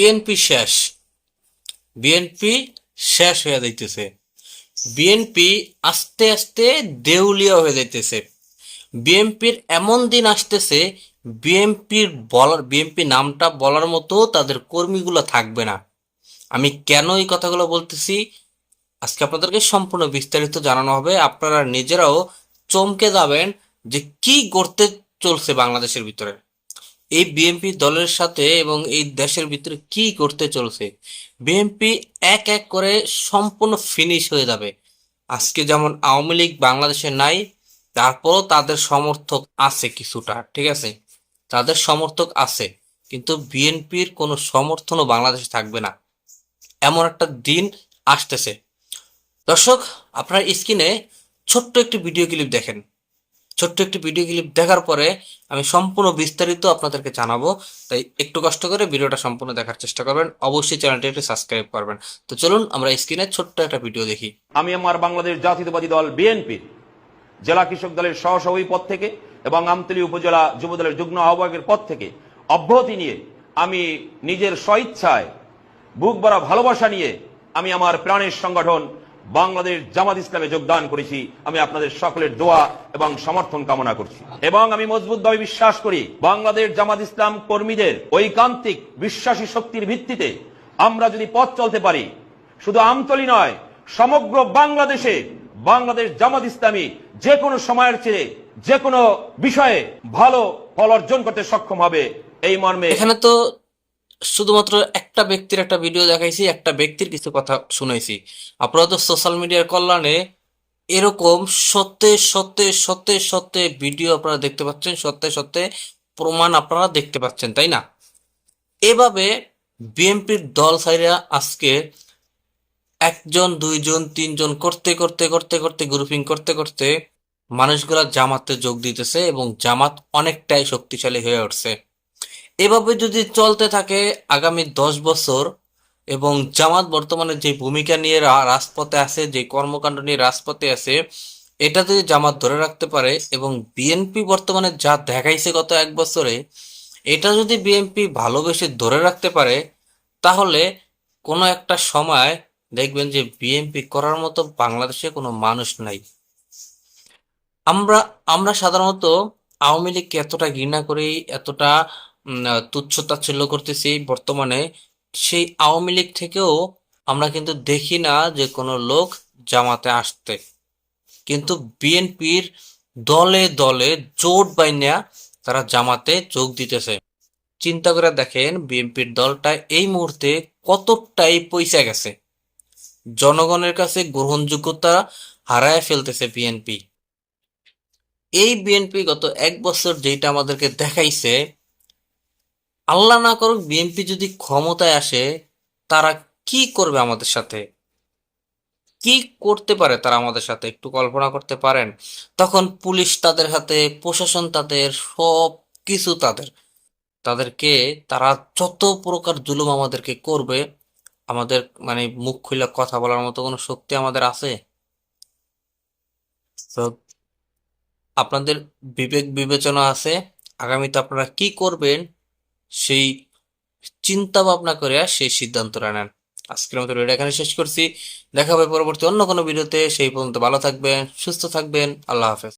BNP শেষ। BNP শেষ হয়ে যাইতেছে। বিএনপি আস্তে আস্তে দেউলিয়া হয়ে যাইতেছে। বিএনপির এমন দিন আসতেছে বিএনপির বলার বিএনপি নামটা বলার মতো তাদের কর্মীগুলো থাকবে না। আমি কেন এই কথাগুলো বলতেছি? আজকে আপনাদেরকে সম্পূর্ণ বিস্তারিত জানানো হবে। আপনারা নিজেরাও চমকে যাবেন যে কি করতে চলছে বাংলাদেশের ভিতরে। এই বিএনপি দলের সাথে এবং এই দেশের ভিতরে কি করতে চলছে? বিএনপি এক এক করে সম্পূর্ণ ফিনিশ হয়ে যাবে। আজকে যেমন আওয়ামী লীগ বাংলাদেশে নাই, তারপরও তাদের সমর্থক আছে কিছুটা, ঠিক আছে? তাদের সমর্থক আছে, কিন্তু বিএনপির কোনো সমর্থনও বাংলাদেশে থাকবে না। এমন একটা দিন আসতেছে। দর্শক, আপনার স্ক্রিনে ছোট্ট একটি ভিডিও ক্লিপ দেখেন। ছোট্ট একটি ভিডিও ক্লিপ দেখার পরে আমি সম্পূর্ণ বিস্তারিত আপনাদেরকে জানাব। তাই একটু কষ্ট করে ভিডিওটা সম্পূর্ণ দেখার চেষ্টা করবেন। অবশ্যই চ্যানেলটি একটু সাবস্ক্রাইব করবেন। তো চলুন আমরা স্ক্রিনে ছোট্ট একটা ভিডিও দেখি। আমি আমার বাংলাদেশ জাতীয়তাবাদী দল বিএনপির জেলা কৃষক দলের সহসভাপতি পদ থেকে এবং আমতলী উপজেলা যুব দলের যুগ্ম আহ্বায়কের পদ থেকে অব্যাহতি নিয়ে আমি নিজের স্বইচ্ছায় বুক ভরা ভালোবাসা নিয়ে আমি আমার প্রাণের সংগঠন বাংলাদেশ জামাত ইসলামে যোগদান করেছি। আমি আপনাদের সকলের দোয়া এবং সমর্থন কামনা করছি। এবং আমি মজবুতভাবে বিশ্বাস করি, বাংলাদেশ জামাত ইসলাম কর্মীদের ঐকান্তিক বিশ্বাসী শক্তির ভিত্তিতে আমরা যদি পথ চলতে পারি, শুধু আমতলি নয়, সমগ্র বাংলাদেশে বাংলাদেশ জামাত ইসলামী যে কোনো সময়ের চেয়ে যে কোনো বিষয়ে ভালো ফল অর্জন করতে সক্ষম হবে, এই মর্মে এখানে তো শুধুমাত্র একটা ব্যক্তির একটা ভিডিও দেখাইছি, একটা ব্যক্তির কিছু কথা শুনাইছি। আপনারা তো সোশ্যাল মিডিয়ার কল্যাণে এরকম সত্যে সত্যে সত্যে সত্যে ভিডিও আপনারা দেখতে পাচ্ছেন, সত্যে সত্যে প্রমাণ আপনারা দেখতে পাচ্ছেন, তাই না? এভাবে বিএনপির দল সাইরা আজকে একজন, দুইজন, তিনজন করতে করতে করতে করতে গ্রুপিং করতে করতে মানুষগুলা জামাতে যোগ দিতেছে এবং জামাত অনেকটাই শক্তিশালী হয়ে উঠছে। এভাবে যদি চলতে থাকে আগামী দশ বছর এবং জামাত বর্তমানে যে ভূমিকা নিয়ে রাজপথে আছে, যে কর্মকাণ্ড নিয়ে রাজপথে আছে, এটা যদি জামাত ধরে রাখতে পারে এবং বিএনপি বর্তমানে যা দেখাইছে গত এক বছরে, এটা যদি বিএনপি ভালোবেসে ধরে রাখতে পারে, তাহলে কোনো একটা সময় দেখবেন যে বিএনপি করার মতো বাংলাদেশে কোনো মানুষ নাই। আমরা আমরা সাধারণত আওয়ামী লীগকে এতটা ঘৃণা করি, এতটা উম, তুচ্ছ তাচ্ছিল্য করতেছি। বর্তমানে সেই আওয়ামী লীগ থেকেও আমরা কিন্তু দেখি না যে কোনো লোক জামাতে আসতে। কিন্তু বিএনপির দলে দলে জোট বাইনা তারা জামাতে যোগ দিতেছে। চিন্তা করে দেখেন বিএনপির দলটা এই মুহূর্তে কতটাই পয়সা গেছে। জনগণের কাছে গ্রহণযোগ্যতা হারায় ফেলতেছে বিএনপি। এই বিএনপি গত এক বছর যেটা আমাদেরকে দেখাইছে আল্লাহ না করুক, বিএনপি যদি ক্ষমতায় আসে, তারা কি করবে আমাদের সাথে? কি করতে পারে তারা আমাদের সাথে? একটু কল্পনা করতে পারেন? তখন পুলিশ তাদের হাতে, প্রশাসন তাদের, সব কিছু তাদের। তাদেরকে, তারা যত প্রকার জুলুম আমাদেরকে করবে, আমাদের মানে মুখ খুলে কথা বলার মতো কোনো শক্তি আমাদের আছে? তো, আপনাদের বিবেক বিবেচনা আছে, আগামীতে আপনারা কি করবেন? সেই চিন্তা ভাবনা করে সেই সিদ্ধান্তটা নেন। আজকের মতো ভিডিও এখানে শেষ করছি। দেখা হবে পরবর্তী অন্য কোনো ভিডিওতে সেই পর্যন্ত ভালো থাকবেন, সুস্থ থাকবেন। আল্লাহ হাফেজ।